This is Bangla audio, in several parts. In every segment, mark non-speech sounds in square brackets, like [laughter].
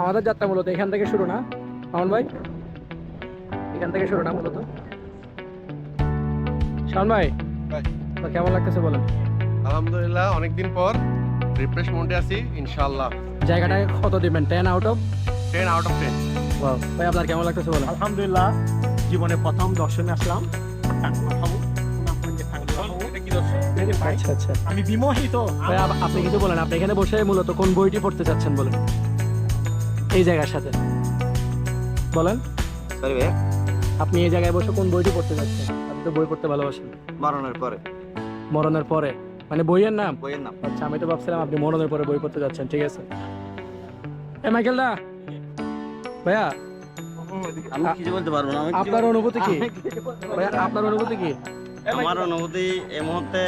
আমাদের যাত্রা মূলত এখান থেকে শুরু না? শাওন ভাই? এখান থেকে শুরু না মূলত? শাওন ভাই? ভাই। তো কেমন লাগতেছে বলেন? আলহামদুলিল্লাহ অনেকদিন পর রিফ্রেশ মোডে আছি ইনশাআল্লাহ। জায়গাটাকে কত দিবেন? Ten out of ten out of ten ভাই আপনার কেমন লাগতেছে বলেন? আলহামদুলিল্লাহ জীবনে প্রথম দর্শনে আসলাম। আচ্ছা আচ্ছা। আমি বিমোহিত। আপনি কিছু বলেন আপনি এখানে বসে মূলত কোন বইটি পড়তে চাচ্ছেন বলেন? এই জায়গার সাথে। বলেন। সরি ভাই আপনি এই জায়গায় বসে কোন বইটি পড়তে চাচ্ছেন আপনি তো বই পড়তে ভালোবাসেন। মরণের পরে। মরণের পরে। মানে বইয়ের নাম? বইয়ের নাম। আচ্ছা আমি তো ভাবছিলাম আপনি মরণের পরে বই পড়তে যাচ্ছেন ঠিক আছে। এ মাইকেল দা। ভাইয়া আমি কিছু বলতে পারব না? আপনার অনুভূতি কি? ভাইয়া আপনার অনুভূতি কি? আমার অনুভূতি এই মুহূর্তে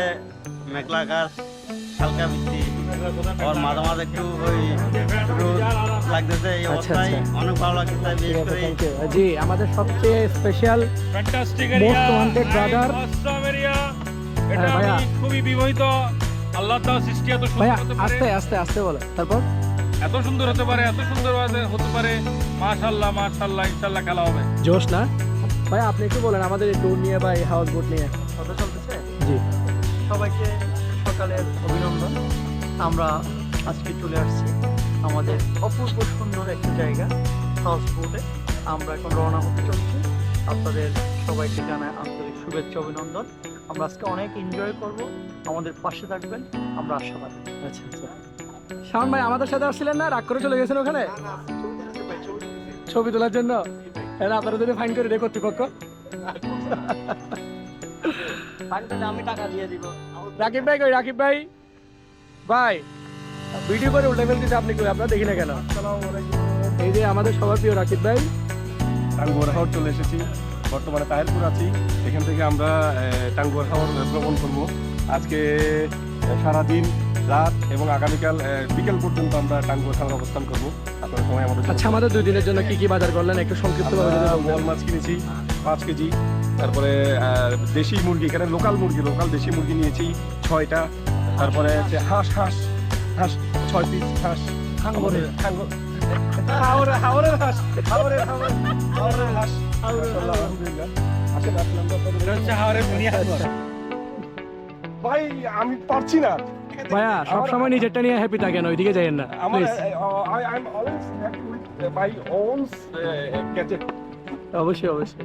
মেঘলা আকাশ হালকা বৃষ্টি আর মাঝে মাঝে একটু ওই রোদ লাগতেছে এই আচ্ছা, অবস্থায় আচ্ছা। অনেক ভালো লাগতেছে বিশেষ করে জি আমাদের সবচেয়ে স্পেশাল এটা হ্যাঁ, খুবই বিমোহিত। আল্লাহ সৃষ্টি এত সুন্দর হতে পারে। আস্তে আস্তে আস্তে বলে। তারপর? এত সুন্দর হতে পারে এত সুন্দর হতে পারে মাশাআল্লাহ মাশাআল্লাহ ইনশাআল্লাহ খেলা হবে। জোশ না? ভাই আপনি একটু বলেন আমাদের এই ট্যুর নিয়ে বা এই হাউস বোট নিয়ে। কথা চলতেছে? জি। সবাইকে সকালের অভিনন্দন। আমরা আজকে চলে আসছি আমাদের অপূর্ব সুন্দর একটা জায়গা হাউস বোটে আমরা এখন রওনা হতে চলছি। আপনাদের সবাইকে জানাই আন্তরিক শুভেচ্ছা অভিনন্দন। আমরা আজকে অনেক এনজয় করব। আমাদের পাশে থাকবেন আমরা আশাবাদী। আচ্ছা আচ্ছা। শাওন ভাই আমাদের সাথে আসছিলেন না? রাগ করে চলে গেছেন ওখানে? ছবি তোলার জন্য এটা আপনারা যদি ফাইন করে দেয় কর্তৃপক্ষ [laughs] আমি টাকা দিয়ে দিব। রাকিব ভাই কই? রাকিব ভাই? ভাই ভিডিও করে উল্টে ফেলতেছে আপনি কই আপনারা দেখি না কেন? এই যে আমাদের সবার প্রিয় রাকিব ভাই। টাঙ্গুয়ার হাওর চলে এসেছি। বর্তমানে তাহিরপুর আছি। এখান থেকে আমরা টাঙ্গুয়ার হাওর ভ্রমণ করব। আজকে সারাদিন রাত এবং আগামীকাল বিকেল পর্যন্ত আমরা টাঙ্গুয়ার হাওর অবস্থান করব। আপনার সময় আমাদের আচ্ছা আমাদের দুই দিনের জন্য কি কি বাজার করলেন? একটু সংক্ষিপ্ত ভাবে বল মাছ কিনেছি পাঁচ কেজি তারপরে দেশি মুরগি এখানে লোকাল মুরগি লোকাল দেশি মুরগি নিয়েছি ছয়টা। তারপরে হচ্ছে হাঁস হাঁস হাঁস ছয় পিস হাঁস হাঙ্গরের হাওড়ের হাওড়ের হাঁস হাওড়ের হাওড়ের হাঁস আলহামদুলিল্লাহ। আসলাম হচ্ছে হাওড়ের ভাই আমি পারছি না। ভাইয়া সবসময় নিজেরটা নিয়ে হ্যাপি থাকেন ওইদিকে যাইয়েন না গ্যাজেট অবশ্যই অবশ্যই।